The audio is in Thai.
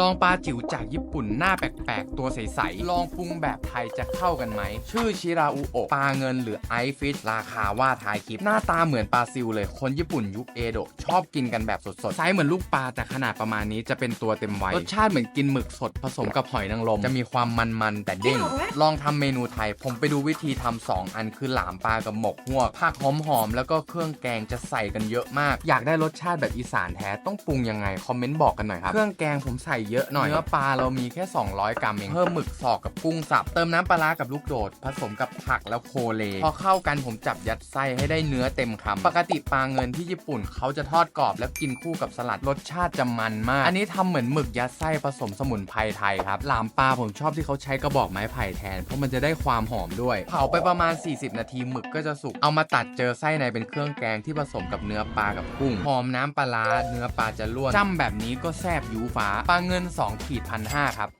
ลองปลาจิ๋วจากญี่ปุ่นหน้าแปลกๆ ตัวใสๆ ลองปรุงแบบไทยจะเข้ากันไหม ชื่อชิราอุโอะปลาเงินหรือไอฟิชราคาว่าทายคลิป หน้าตาเหมือนปลาซิลเลย คนญี่ปุ่นยุคเอโดะชอบกินกันแบบสดๆ ไซส์เหมือนลูกปลาแต่ขนาดประมาณนี้จะเป็นตัวเต็มวัย รสชาติเหมือนกินหมึกสดผสมกับหอยนางรม จะมีความมันๆ แต่เด้ง ลองทำเมนูไทย ผมไปดูวิธีทำสองอันคือหลามปลากับหมกฮวกผักหอมๆ แล้วก็เครื่องแกงจะใส่กันเยอะมาก อยากได้รสชาติแบบอีสานแท้ต้องปรุงยังไงคอมเมนต์บอกกันหน่อยครับ เครื่องแกงผมใส่เยอะหน่อยเนื้อปลาเรามีแค่ 200 กรัมเองเพิ่มหมึกสอกกับกุ้งสับ เติมน้ำปลากับลูกโดด ผสมกับผักแล้วโคเล พอเข้ากันผมจับยัดไส้ให้ได้เนื้อเต็มคำปกติปลาเงินที่ญี่ปุ่นเขาจะทอดกรอบแล้วกินคู่กับสลัดรสชาติจะมันมาก อันนี้ทำเหมือนหมึกยัดไส้ผสมสมุนไพรไทยครับหลามปลาผมชอบที่เขาใช้กระบอกไม้ไผ่แทน เพราะมันจะได้ความหอมด้วย เผาไปประมาณ 40 นาทีหมึกก็จะสุก เอามาตัดเจอไส้ในเป็นเครื่องแกงที่ผสมกับเนื้อปลากับกุ้งหอมน้ำปลาเนื้อปลาจะล้วนจ้ำแบบนี้ก็แซ่บยูฟ้าปลาเงินเงิน2ขีดพันห้าครับ